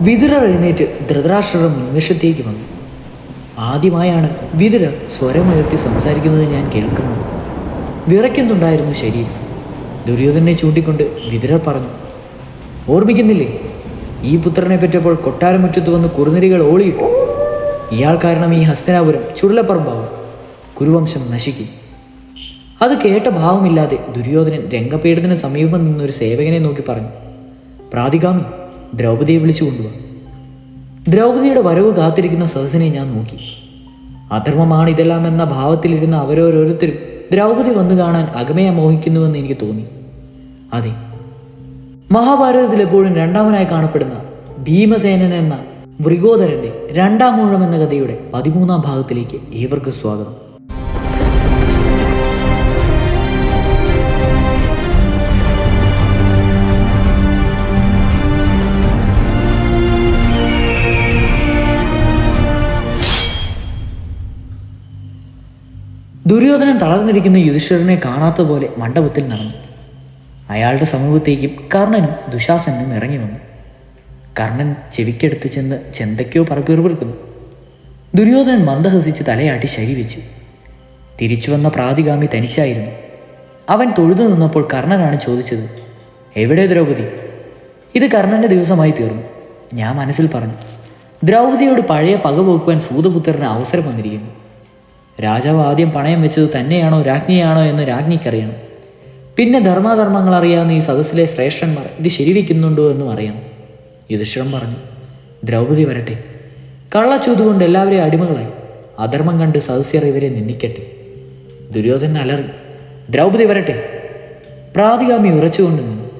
വിതുരർ എഴുന്നേറ്റ് ധൃതരാഷ്ട്രയുടെ മുൻവശത്തേക്ക് വന്നു. ആദ്യമായാണ് വിതുര സ്വരമുയർത്തി സംസാരിക്കുന്നത് ഞാൻ കേൾക്കുന്നത്. വിറയ്ക്കുന്നുണ്ടായിരുന്നു ശരീരം? ദുര്യോധനെ ചൂണ്ടിക്കൊണ്ട് വിതുരർ പറഞ്ഞു ഓർമ്മിക്കുന്നില്ലേ? ഈ പുത്രനെ പറ്റപ്പോൾ കൊട്ടാരമുറ്റത്ത് വന്ന് കുറുനിരികൾ ഓളിയിട്ടു ഇയാൾ കാരണം ഈ ഹസ്തനാപുരം ചുരുളപ്പറമ്പാവും. കുരുവംശം നശിക്കും. അത് കേട്ട ഭാവമില്ലാതെ ദുര്യോധനൻ രംഗപീഠത്തിന് സമീപം നിന്നൊരു സേവകനെ നോക്കി പറഞ്ഞു പ്രാതികാമി ദ്രൗപദിയെ വിളിച്ചു കൊണ്ടുവാ. ദ്രൗപദിയുടെ വരവ് കാത്തിരിക്കുന്ന സദസ്സിനെ ഞാൻ നോക്കി. അധർമ്മമാണ് ഇതെല്ലാം എന്ന ഭാവത്തിലിരുന്ന അവരോരോരുത്തരും ദ്രൗപദി വന്നു കാണാൻ അകമയെ മോഹിക്കുന്നുവെന്ന് എനിക്ക് തോന്നി. അതെ. മഹാഭാരതത്തിൽ എപ്പോഴും രണ്ടാമനായി കാണപ്പെടുന്ന ഭീമസേനൻ എന്ന വൃഗോദരന്റെ രണ്ടാം മൂഴം എന്ന കഥയുടെ പതിമൂന്നാം ഭാഗത്തിലേക്ക് ഏവർക്കും സ്വാഗതം. ദുര്യോധനൻ തളർന്നിരിക്കുന്ന യുധിഷ്ഠിരനെ കാണാത്ത പോലെ മണ്ഡപത്തിൽ നടന്നു. അയാളുടെ സമീപത്തേക്കും കർണനും ദുശാസനും ഇറങ്ങി വന്നു. കർണൻ ചെവിക്കെടുത്ത് ചെന്ന് ചെന്തയ്ക്കോ പറപ്പീർപ്പിർക്കുന്നു ദുര്യോധനൻ മന്ദഹസിച്ച് തലയാട്ടി ശരിവെച്ചു തിരിച്ചു വന്ന പ്രാതികാമി തനിച്ചായിരുന്നു. അവൻ തൊഴുതു നിന്നപ്പോൾ കർണനാണ് ചോദിച്ചത് എവിടെ ദ്രൗപദി? ഇത് കർണന്റെ ദിവസമായി തീർന്നു ഞാൻ മനസ്സിൽ പറഞ്ഞു. ദ്രൗപദിയോട് പഴയ പക പോക്കുവാൻ സൂതപുത്രന് അവസരം വന്നിരിക്കുന്നു. രാജാവ് ആദ്യം പണയം വെച്ചത് തന്നെയാണോ രാജ്ഞിയാണോ എന്ന് രാജ്ഞിക്കറിയണം. പിന്നെ ധർമാധർമ്മങ്ങൾ അറിയാവുന്ന ഈ സദസ്സിലെ ശ്രേഷ്ഠന്മാർ ഇത് ശരിവയ്ക്കുന്നുണ്ടോ എന്നും അറിയണം. യുധിഷ്ഠിരം പറഞ്ഞു ദ്രൗപദി വരട്ടെ. കള്ളച്ചൂതുകൊണ്ട് എല്ലാവരെയും അടിമകളായി. അധർമ്മം കണ്ട് സദസ്യർ ഇവരെ നിന്ദിക്കട്ടെ. ദുര്യോധനൻ അലറി ദ്രൗപദി വരട്ടെ. പ്രാതികാമി ഉറച്ചുകൊണ്ട് നിന്നു.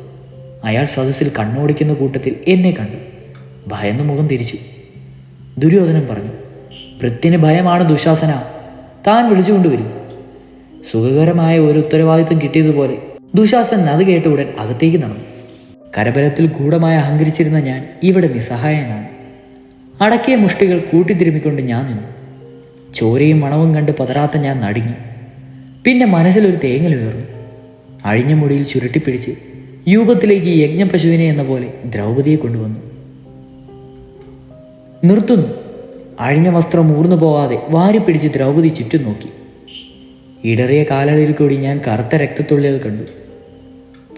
അയാൾ സദസ്സിൽ കണ്ണോടിക്കുന്ന കൂട്ടത്തിൽ എന്നെ കണ്ടു. ഭയന്ന് മുഖം തിരിച്ചു. ദുര്യോധനൻ പറഞ്ഞു വൃത്തിന് ഭയമാണ് ദുശാസന. താൻ വിളിച്ചുകൊണ്ടുവരും. സുഖകരമായ ഒരു ഉത്തരവാദിത്വം കിട്ടിയതുപോലെ ദുശാസൻ അത് കേട്ട ഉടൻ അകത്തേക്ക് നടന്നു. കരബലത്തിൽ ഗൂഢമായി അഹങ്കരിച്ചിരുന്ന ഞാൻ ഇവിടെ നിസ്സഹായനാണ്. അടക്കിയ മുഷ്ടികൾ കൂട്ടിത്തിരുമ്മിക്കൊണ്ട് ഞാൻ നിന്നു. ചോരയും മണവും കണ്ട് പതറാത്ത ഞാൻ നടുങ്ങി. പിന്നെ മനസ്സിലൊരു തേങ്ങൽ ഉയർന്നു. അഴിഞ്ഞ മുടിയിൽ ചുരുട്ടിപ്പിടിച്ച് യൂപത്തിലേക്ക് യജ്ഞപശുവിനെ എന്ന പോലെ ദ്രൗപദിയെ കൊണ്ടുവന്നു. നിർത്തുന്നു. അഴിഞ്ഞ വസ്ത്രം ഊർന്നു പോകാതെ വാരിപ്പിടിച്ച് ദ്രൗപദി ചുറ്റും നോക്കി. ഇടറിയ കാലളിൽ കൂടി ഞാൻ കറുത്ത രക്തത്തുള്ളികൾ കണ്ടു.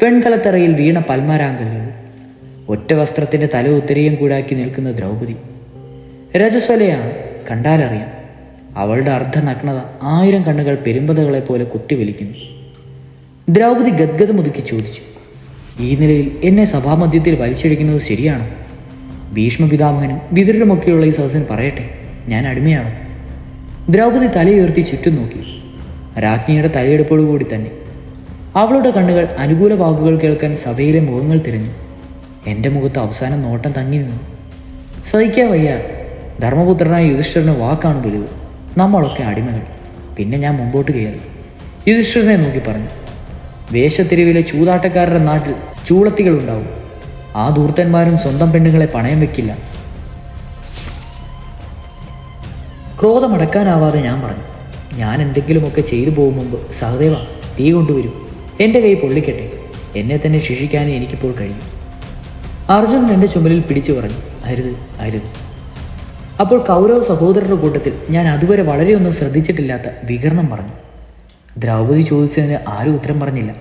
പെൺകലത്തറയിൽ വീണ പൽമാരാങ്കല്ലുകൾ ഒറ്റ വസ്ത്രത്തിന്റെ തല ഉത്തരയും കൂടാക്കി നിൽക്കുന്ന ദ്രൗപദി. രജസ്വലയാണ് കണ്ടാലറിയാം. അവളുടെ അർദ്ധനഗ്നത ആയിരം കണ്ണുകൾ പെരുമ്പതകളെ പോലെ കുത്തിവലിക്കുന്നു ദ്രൗപദി ഗദ്ഗതമുതുക്കി ചോദിച്ചു ഈ നിലയിൽ എന്നെ സഭാമധ്യത്തിൽ വലിച്ചെടുക്കുന്നത് ശരിയാണോ? ഭീഷ്മപിതാമഹനും വിതുരനുമൊക്കെയുള്ള ഈ സദസ്സൻ പറയട്ടെ ഞാൻ അടിമയാണ്. ദ്രൗപദി തലയുയർത്തി ചുറ്റും നോക്കി. രാജ്ഞിയുടെ തലയെടുപ്പോടുകൂടി തന്നെ. അവളുടെ കണ്ണുകൾ അനുകൂല വാക്കുകൾ കേൾക്കാൻ സഭയിലെ മുഖങ്ങൾ തിരഞ്ഞു. എന്റെ മുഖത്ത് അവസാനം നോട്ടം തങ്ങി നിന്നു. സഹിക്കാൻ വയ്യ. ധർമ്മപുത്രനായ യുധിഷ്ഠിരന് വാക്കാണ് വലുത് നമ്മളൊക്കെ അടിമകൾ. പിന്നെ ഞാൻ മുമ്പോട്ട് കയറി. യുധിഷ്ഠിരനെ നോക്കി പറഞ്ഞു. വേഷത്തെരുവിലെ ചൂതാട്ടക്കാരുടെ നാട്ടിൽ ചൂളത്തികളുണ്ടാവും. ആ ദൂർത്തന്മാരും സ്വന്തം പെണ്ണുങ്ങളെ പണയം വെക്കില്ല. ക്രോധമടക്കാനാവാതെ ഞാൻ പറഞ്ഞു ഞാൻ എന്തെങ്കിലുമൊക്കെ ചെയ്തു പോകും മുമ്പ്. സഹദേവ തീ കൊണ്ടുവരും. എന്റെ കൈ പൊള്ളിക്കട്ടെ. എന്നെ തന്നെ ശിക്ഷിക്കാൻ എനിക്കിപ്പോൾ കഴിയും. അർജുനൻ എന്റെ ചുമലിൽ പിടിച്ചു പറഞ്ഞു അരുത് അരുത്. അപ്പോൾ കൗരവ സഹോദരരുടെ കൂട്ടത്തിൽ ഞാൻ അതുവരെ വളരെയൊന്നും ശ്രദ്ധിച്ചിട്ടില്ലാത്ത വികരണം പറഞ്ഞു. ദ്രൗപദി ചോദിച്ചതിന് ആരും ഉത്തരം പറഞ്ഞില്ല.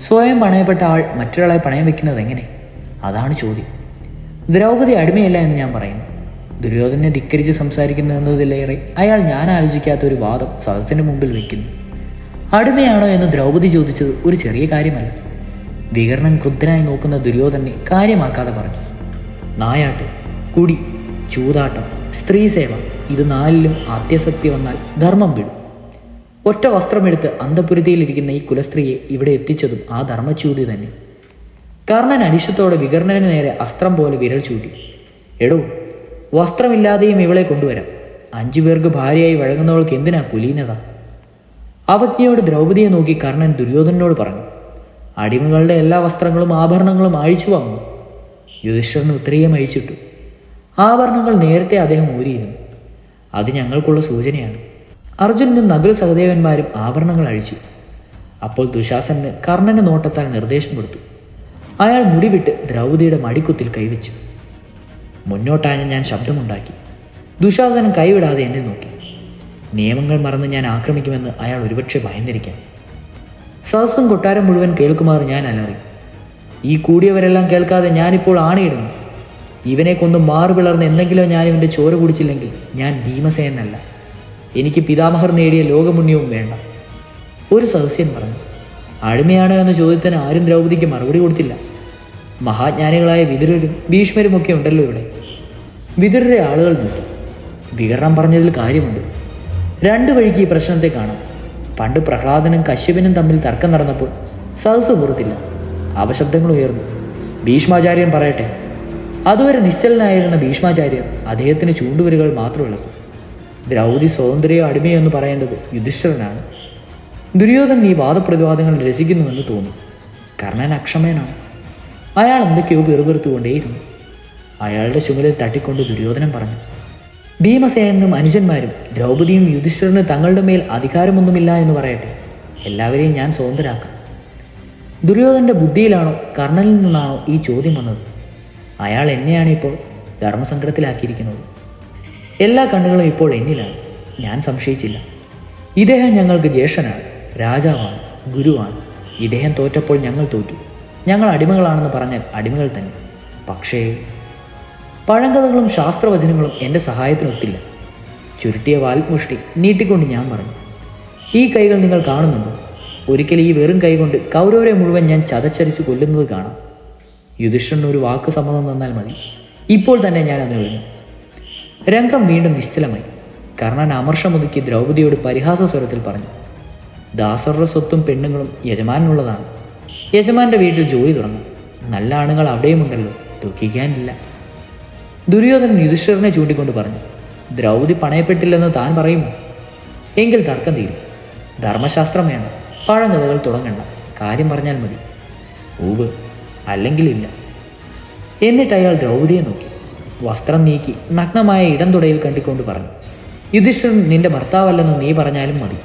സ്വയം പണയപ്പെട്ട ആൾ മറ്റൊരാളെ പണയം വെക്കുന്നത് എങ്ങനെ? അതാണ് ചോദ്യം. ദ്രൗപദി അടിമയല്ല എന്ന് ഞാൻ പറയുന്നു. ദുര്യോധനെ ധിക്കരിച്ച് സംസാരിക്കുന്നു എന്നതിലേറെ അയാൾ ഞാൻ ആലോചിക്കാത്ത ഒരു വാദം സദസ്സിന് മുമ്പിൽ വയ്ക്കുന്നു അടിമയാണോ എന്ന് ദ്രൗപദി ചോദിച്ചത് ഒരു ചെറിയ കാര്യമല്ല. വികരണം ക്രുദ്ധനായി നോക്കുന്ന ദുര്യോധനെ കാര്യമാക്കാതെ പറഞ്ഞു. നായാട്ട് കുടി ചൂതാട്ടം സ്ത്രീ സേവ ഇത് നാലിലും ആദ്യസക്തി വന്നാൽ ധർമ്മം വിടും. ഒറ്റ വസ്ത്രമെടുത്ത് അന്തപുരതിയിലിരിക്കുന്ന ഈ കുലസ്ത്രീയെ ഇവിടെ എത്തിച്ചതും ആ ധർമ്മച്യൂതി തന്നെ. കർണൻ അനിശത്തോടെ വികർണന് നേരെ അസ്ത്രം പോലെ വിരൽ ചൂട്ടി എടോ വസ്ത്രമില്ലാതെയും ഇവളെ കൊണ്ടുവരാം. അഞ്ചു പേർക്ക് ഭാര്യയായി വഴങ്ങുന്നവൾക്ക് എന്തിനാ കുലീനത? അവജ്ഞയോട് ദ്രൗപദിയെ നോക്കി കർണൻ ദുര്യോധനോട് പറഞ്ഞു അടിമകളുടെ എല്ലാ വസ്ത്രങ്ങളും ആഭരണങ്ങളും അഴിച്ചു വാങ്ങും യുധിഷ്ഠിരന് ഉത്തരീയം അഴിച്ചിട്ടു. ആഭരണങ്ങൾ നേരത്തെ അദ്ദേഹം ഊരിയിരുന്നു. അത് ഞങ്ങൾക്കുള്ള സൂചനയാണ്. അർജുനനും നകുല സഹദേവന്മാരും ആഭരണങ്ങൾ അഴിച്ചു. അപ്പോൾ ദുശാസന് കർണന്റെ നോട്ടത്താൽ നിർദ്ദേശം കൊടുത്തു. അയാൾ മുടിവിട്ട് ദ്രൗപതിയുടെ മടിക്കുത്തിൽ കൈവച്ചു. മുന്നോട്ടായ ഞാൻ ശബ്ദമുണ്ടാക്കി. ദുശാസനം കൈവിടാതെ എന്നെ നോക്കി. നിയമങ്ങൾ മറന്ന് ഞാൻ ആക്രമിക്കുമെന്ന് അയാൾ ഒരുപക്ഷെ ഭയന്നിരിക്കാം. സദസ്സും കൊട്ടാരം മുഴുവൻ കേൾക്കുമാറ് ഞാൻ അലറി. ഈ കൂടിയവരെല്ലാം കേൾക്കാതെ ഞാനിപ്പോൾ ആണയിടുന്നു. ഇവനെ കൊന്ന് മാറു പിളർന്ന് എന്തെങ്കിലും ഞാൻ ഇവന്റെ ചോര കുടിച്ചില്ലെങ്കിൽ ഞാൻ ഭീമസേനല്ല എനിക്ക് പിതാമഹർ നേടിയ ലോകമുണ്യവും വേണ്ട. ഒരു സദസ്യൻ പറഞ്ഞു അടിമയാണോ എന്ന ചോദ്യത്തിന് ആരും ദ്രൗപദിക്ക് മറുപടി കൊടുത്തില്ല. മഹാജ്ഞാനികളായ വിതുരരും ഭീഷ്മരുമൊക്കെ ഉണ്ടല്ലോ ഇവിടെ. വിതുരരെ ആളുകൾ നോക്കി. വികരണം പറഞ്ഞതിൽ കാര്യമുണ്ട്. രണ്ടു വഴിക്ക് ഈ പ്രശ്നത്തെ കാണാം. പണ്ട് പ്രഹ്ലാദനും കശ്യപനും തമ്മിൽ തർക്കം നടന്നപ്പോൾ സദസ്സ് പുറത്തില്ല അപശബ്ദങ്ങൾ ഉയർന്നു. ഭീഷ്മാചാര്യൻ പറയട്ടെ. അതുവരെ നിശ്ചലനായിരുന്ന ഭീഷ്മാചാര്യർ അദ്ദേഹത്തിന് ചൂണ്ടുവരുകൾ മാത്രമുള്ളത് ദ്രൗതി സ്വതന്ത്രയോ അടിമയോ എന്ന് പറയേണ്ടത് യുധിഷ്ഠിരനാണ്. ദുര്യോധനൻ ഈ വാദപ്രതിവാദങ്ങൾ രസിക്കുന്നുവെന്ന് തോന്നി. കർണൻ അക്ഷമയനാണ് അയാൾ എന്തൊക്കെയോ പിറുപിറുത്തുകൊണ്ടേയിരുന്നു അയാളുടെ ചുമലിൽ തട്ടിക്കൊണ്ട് ദുര്യോധനൻ പറഞ്ഞു ഭീമസേനനും അനുജന്മാരും ദ്രൗപദിയും യുധിഷ്ഠിരന് തങ്ങളുടെ മേൽ അധികാരമൊന്നുമില്ല എന്ന് പറയട്ടെ. എല്ലാവരെയും ഞാൻ സ്വതന്ത്രരാക്കാം. ദുര്യോധനന്റെ ബുദ്ധിയിലാണോ കർണനിൽ നിന്നാണോ ഈ ചോദ്യം വന്നത്? അയാൾ എന്നെയാണ് ഇപ്പോൾ ധർമ്മസങ്കടത്തിലാക്കിയിരിക്കുന്നത്. എല്ലാ കണ്ണുകളും ഇപ്പോൾ എന്നിലാണ്. ഞാൻ സംശയിച്ചില്ല. ഇദ്ദേഹം ഞങ്ങൾക്ക് ജ്യേഷ്ഠനാണ് രാജാവാണ് ഗുരുവാണ്. ഇദ്ദേഹം തോറ്റപ്പോൾ ഞങ്ങൾ തോറ്റു. ഞങ്ങൾ അടിമകളാണെന്ന് പറഞ്ഞാൽ അടിമകൾ തന്നെ. പക്ഷേ പഴങ്കഥകളും ശാസ്ത്രവചനങ്ങളും എന്റെ സഹായത്തിനൊത്തില്ല ചുരുട്ടിയ വാൽമുഷ്ടി നീട്ടിക്കൊണ്ട് ഞാൻ പറഞ്ഞു ഈ കൈകൾ നിങ്ങൾ കാണുന്നുണ്ടോ? ഒരിക്കൽ ഈ വെറും കൈകൊണ്ട് കൗരവരെ മുഴുവൻ ഞാൻ ചതച്ചരിച്ച് കൊല്ലുന്നത് കാണാം. യുധിഷ്ഠിരന് ഒരു വാക്ക് സമ്മതം തന്നാൽ മതി. ഇപ്പോൾ തന്നെ ഞാൻ അതിനൊരുങ്ങും രംഗം വീണ്ടും നിശ്ചലമായി. കർണൻ അമർഷമൊതുക്കി ദ്രൗപദിയോട് പരിഹാസ സ്വരത്തിൽ പറഞ്ഞു ദാസറുടെ സ്വത്തും പെണ്ണുങ്ങളും യജമാനുള്ളതാണ് യജമാന്റെ വീട്ടിൽ ജോലി തുടങ്ങും. നല്ല ആണുങ്ങൾ അവിടെയുമുണ്ടല്ലോ ദുഃഖിക്കാനില്ല. ദുര്യോധനൻ യുധിഷ്ഠിരനെ ചൂണ്ടിക്കൊണ്ട് പറഞ്ഞു ദ്രൗപതി പണയപ്പെട്ടില്ലെന്ന് താൻ പറയുമോ? എങ്കിൽ തർക്കം തീരും. ധർമ്മശാസ്ത്രം വേണം പഴങ്കഥകൾ തുടങ്ങണ്ട കാര്യം പറഞ്ഞാൽ മതി. ഊവ് അല്ലെങ്കിലില്ല എന്നിട്ട് അയാൾ ദ്രൗപതിയെ നോക്കി വസ്ത്രം നീക്കി നഗ്നമായ ഇടം തുടയിൽ കണ്ടിക്കൊണ്ട് പറഞ്ഞു യുധിഷ്ഠിരൻ നിന്റെ ഭർത്താവല്ലെന്ന് നീ പറഞ്ഞാലും മതി.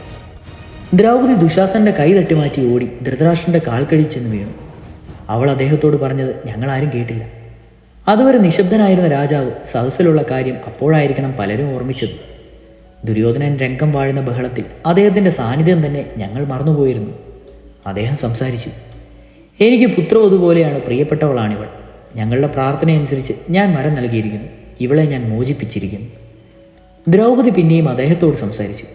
ദ്രൗപദി ദുശാസന്റെ കൈ തട്ടിമാറ്റി ഓടി ധൃതരാഷ്ട്രന്റെ കാൽ കഴിച്ചെന്ന് വീണു. അവൾ അദ്ദേഹത്തോട് പറഞ്ഞത് ആരും കേട്ടില്ല. അതുവരെ നിശബ്ദനായിരുന്ന രാജാവ് സദസ്സിലുള്ള കാര്യം അപ്പോഴായിരിക്കണം പലരും ഓർമ്മിച്ചത്. ദുര്യോധനൻ രംഗം വാഴുന്ന ബഹളത്തിൽ അദ്ദേഹത്തിന്റെ സാന്നിധ്യം തന്നെ ഞങ്ങൾ മറന്നുപോയിരുന്നു. അദ്ദേഹം സംസാരിച്ചു എനിക്ക് പുത്രവധു പോലെയാണ് പ്രിയപ്പെട്ടവളാണിവൾ. ഞങ്ങളുടെ പ്രാർത്ഥനയനുസരിച്ച് ഞാൻ മരം നൽകിയിരിക്കുന്നു. ഇവളെ ഞാൻ മോചിപ്പിച്ചിരിക്കുന്നു. ദ്രൗപദി പിന്നെയും അദ്ദേഹത്തോട് സംസാരിച്ചു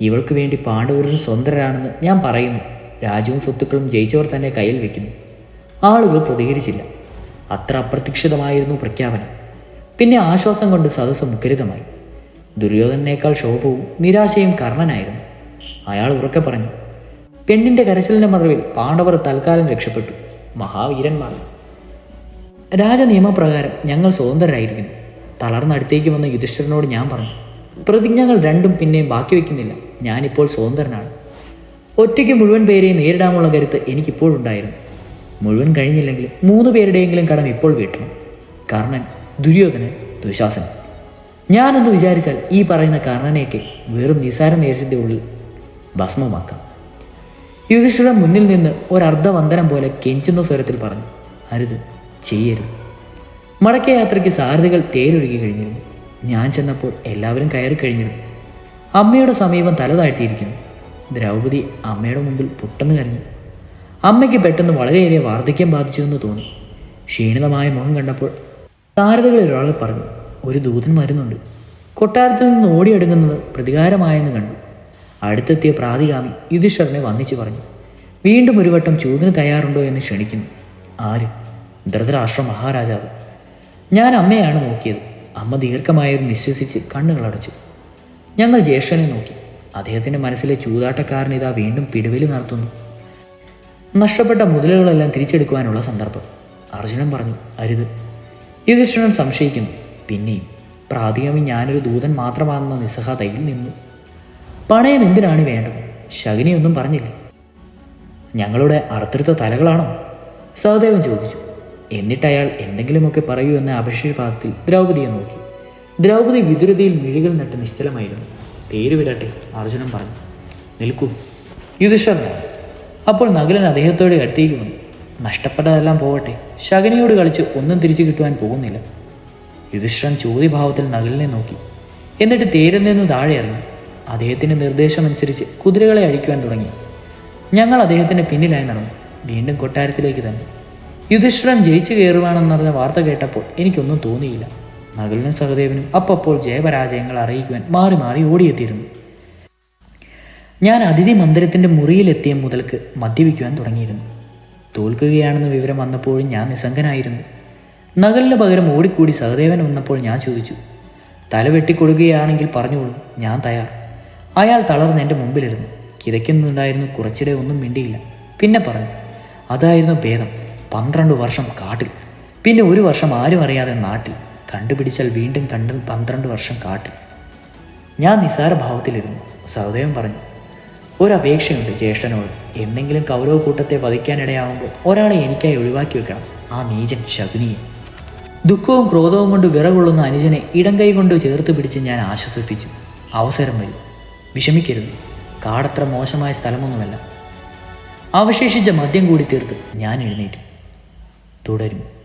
ഇവൾക്ക് വേണ്ടി പാണ്ഡവരും സ്വതന്ത്രരാണെന്ന് ഞാൻ പറയുന്നു. രാജ്യവും സ്വത്തുക്കളും ജയിച്ചവർ തന്നെ കയ്യിൽ വെക്കുന്നു. ആളുകൾ പ്രതികരിച്ചില്ല. അത്ര അപ്രതീക്ഷിതമായിരുന്നു പ്രഖ്യാപനം. പിന്നെ ആശ്വാസം കൊണ്ട് സദസ്സ് മുഖരിതമായി. ദുര്യോധനേക്കാൾ ശോഭവും നിരാശയും കർണനായിരുന്നു. അയാൾ ഉറക്കെ പറഞ്ഞു പെണ്ണിന്റെ കരച്ചിലിന്റെ മറവിൽ പാണ്ഡവർ തൽക്കാലം രക്ഷപ്പെട്ടു. മഹാവീരന്മാർ. രാജനിയമപ്രകാരം ഞങ്ങൾ സ്വതന്ത്രരായിരിക്കുന്നു. തളർന്നടുത്തേക്ക് വന്ന യുധിഷ്ഠിരനോട് ഞാൻ പറഞ്ഞു പ്രതിജ്ഞകൾ രണ്ടും പിന്നെയും ബാക്കി വയ്ക്കുന്നില്ല ഞാനിപ്പോൾ സ്വതന്ത്രനാണ്. ഒറ്റയ്ക്ക് മുഴുവൻ പേരെയും നേരിടാമുള്ള കരുത്ത് എനിക്കിപ്പോഴുണ്ടായിരുന്നു. മുഴുവൻ കഴിഞ്ഞില്ലെങ്കിൽ മൂന്ന് പേരുടെയെങ്കിലും കടം ഇപ്പോൾ വീട്ടണം. കർണൻ ദുര്യോധനൻ ദുശാസനൻ ഞാനൊന്ന് വിചാരിച്ചാൽ ഈ പറയുന്ന കർണനെയൊക്കെ വെറും നിസാര നേരിച്ചതിന്റെ ഉള്ളിൽ ഭസ്മമാക്കാം. യുധിഷ്ഠിരൻ മുന്നിൽ നിന്ന് ഒരർദ്ധവന്ദനം പോലെ കെഞ്ചുന്ന സ്വരത്തിൽ പറഞ്ഞു അരുത് ചെയ്യരുത്. മടക്കയാത്രയ്ക്ക് സാരഥികൾ തേരൊഴുകി കഴിഞ്ഞിരുന്നു. ഞാൻ ചെന്നപ്പോൾ എല്ലാവരും കയറി കഴിഞ്ഞു അമ്മയുടെ സമീപം തല താഴ്ത്തിയിരിക്കുന്നു. ദ്രൗപദി അമ്മയുടെ മുമ്പിൽ പൊട്ടെന്ന് കരഞ്ഞു. അമ്മയ്ക്ക് പെട്ടെന്ന് വളരെയേറെ വാർദ്ധക്യം ബാധിച്ചുവെന്ന് തോന്നി. ക്ഷീണിതമായ മുഖം കണ്ടപ്പോൾ താരതകളിൽ ഒരാൾ പറഞ്ഞു ഒരു ദൂതൻ വരുന്നുണ്ട്. കൊട്ടാരത്തിൽ നിന്ന് ഓടിയെടുക്കുന്നത് പ്രതികാരമായെന്ന് കണ്ടു. അടുത്തെത്തിയ പ്രാതികാമി യുധിഷ്ഠറിനെ വന്നിച്ചു പറഞ്ഞു വീണ്ടും ഒരു വട്ടം ചൂതിന് തയ്യാറുണ്ടോ എന്ന് ക്ഷണിക്കുന്നു. ആര്? ധൃതരാഷ്ട്ര മഹാരാജാവ്. ഞാൻ അമ്മയാണ് നോക്കിയത്. അമ്മ ദീർഘമായൊരു നിശ്വസിച്ച് കണ്ണുകളടച്ചു ഞങ്ങൾ ജ്യേഷ്ഠനെ നോക്കി. അദ്ദേഹത്തിന്റെ മനസ്സിലെ ചൂതാട്ടക്കാരൻ ഇതാ വീണ്ടും പിടിവലി നടത്തുന്നു. നഷ്ടപ്പെട്ട മുതലുകളെല്ലാം തിരിച്ചെടുക്കുവാനുള്ള സന്ദർഭം. അർജുനൻ പറഞ്ഞു അരുത്. യുധിഷ്ഠിരൻ സംശയിക്കുന്നു. പിന്നെയും പ്രാതികമി ഞാനൊരു ദൂതൻ മാത്രമാണെന്ന നിസ്സഹതയിൽ നിന്നു. പണയം എന്തിനാണ് വേണ്ടത്? ശകിനിയൊന്നും പറഞ്ഞില്ല. ഞങ്ങളുടെ അറുത്തെടുത്ത തലകളാണോ? സഹദേവൻ ചോദിച്ചു. എന്നിട്ട് അയാൾ എന്തെങ്കിലുമൊക്കെ പറയൂ എന്ന അഭിഷേകത്തിൽ ദ്രൗപതിയെ നോക്കി. ദ്രൗപദി വിദുരതയിൽ മിഴികൾ നട്ട് നിശ്ചലമായിരുന്നു. പേരുവിടട്ടെ അർജുനൻ പറഞ്ഞു. നിൽക്കൂ. യുധിഷ്ഠർ അപ്പോൾ നകുലൻ അദ്ദേഹത്തോടെ അടുത്തേക്ക് വന്നു. നഷ്ടപ്പെട്ടതെല്ലാം പോവട്ടെ. ശകനിയോട് കളിച്ച് ഒന്നും തിരിച്ചു കിട്ടുവാൻ പോകുന്നില്ല. യുധിഷ്ഠൻ ചോദ്യഭാവത്തിൽ നഗലിനെ നോക്കി. എന്നിട്ട് തേരിൽ നിന്ന് താഴെ ഇറങ്ങി. അദ്ദേഹത്തിന്റെ നിർദ്ദേശമനുസരിച്ച് കുതിരകളെ അഴിക്കുവാൻ തുടങ്ങി. ഞങ്ങൾ അദ്ദേഹത്തിന്റെ പിന്നിലായി നടന്നു. വീണ്ടും കൊട്ടാരത്തിലേക്ക് തന്നെ. യുധിഷ്ഠിരൻ ജയിച്ചു കയറുവാണെന്നറിഞ്ഞ വാർത്ത കേട്ടപ്പോൾ എനിക്കൊന്നും തോന്നിയില്ല. നകുലിനും സഹദേവനും അപ്പപ്പോൾ ജയപരാജയങ്ങൾ അറിയിക്കുവാൻ മാറി മാറി ഓടിയെത്തിയിരുന്നു. ഞാൻ അതിഥി മന്ദിരത്തിന്റെ മുറിയിലെത്തിയ മുതൽക്ക് മദ്യപിക്കുവാൻ തുടങ്ങിയിരുന്നു. തോൽക്കുകയാണെന്ന വിവരം വന്നപ്പോഴും ഞാൻ നിസ്സംഗനായിരുന്നു. നകലിന് പകരം ഓടിക്കൂടി സഹദേവൻ വന്നപ്പോൾ ഞാൻ ചോദിച്ചു തല വെട്ടിക്കൊടുക്കുകയാണെങ്കിൽ പറഞ്ഞോളൂ ഞാൻ തയ്യാർ. അയാൾ തളർന്ന് എന്റെ മുമ്പിലിരുന്നു. കിതയ്ക്കുന്നുണ്ടായിരുന്നു കുറച്ചിടെ ഒന്നും മിണ്ടിയില്ല. പിന്നെ പറഞ്ഞു അതായിരുന്നു ഭേദം. പന്ത്രണ്ട് വർഷം കാട്ടിൽ. പിന്നെ ഒരു വർഷം ആരും അറിയാതെ നാട്ടിൽ. കണ്ടുപിടിച്ചാൽ വീണ്ടും കണ്ട് പന്ത്രണ്ട് വർഷം കാട്ടിൽ. ഞാൻ നിസാര ഭാവത്തിലിരുന്നു. സഹദേവൻ പറഞ്ഞു ഒരപേക്ഷയുണ്ട് ജ്യേഷ്ഠനോട്. എന്തെങ്കിലും കൗരവ കൂട്ടത്തെ വധിക്കാനിടയാവുമ്പോൾ ഒരാളെ എനിക്കായി ഒഴിവാക്കി വെക്കണം. ആ നീചൻ ശകുനിയെ. ദുഃഖവും ക്രോധവും കൊണ്ട് വിറകൊള്ളുന്ന അനുജനെ ഇടം കൈ കൊണ്ട് ചേർത്ത് പിടിച്ച് ഞാൻ ആശ്വസിപ്പിച്ചു. അവസരം വരും. വിഷമിക്കരുത്. കാടത്ര മോശമായ സ്ഥലമൊന്നുമല്ല. അവശേഷിച്ച മദ്യം കൂടി തീർത്ത് ഞാൻ എഴുന്നേറ്റു. തുടരും.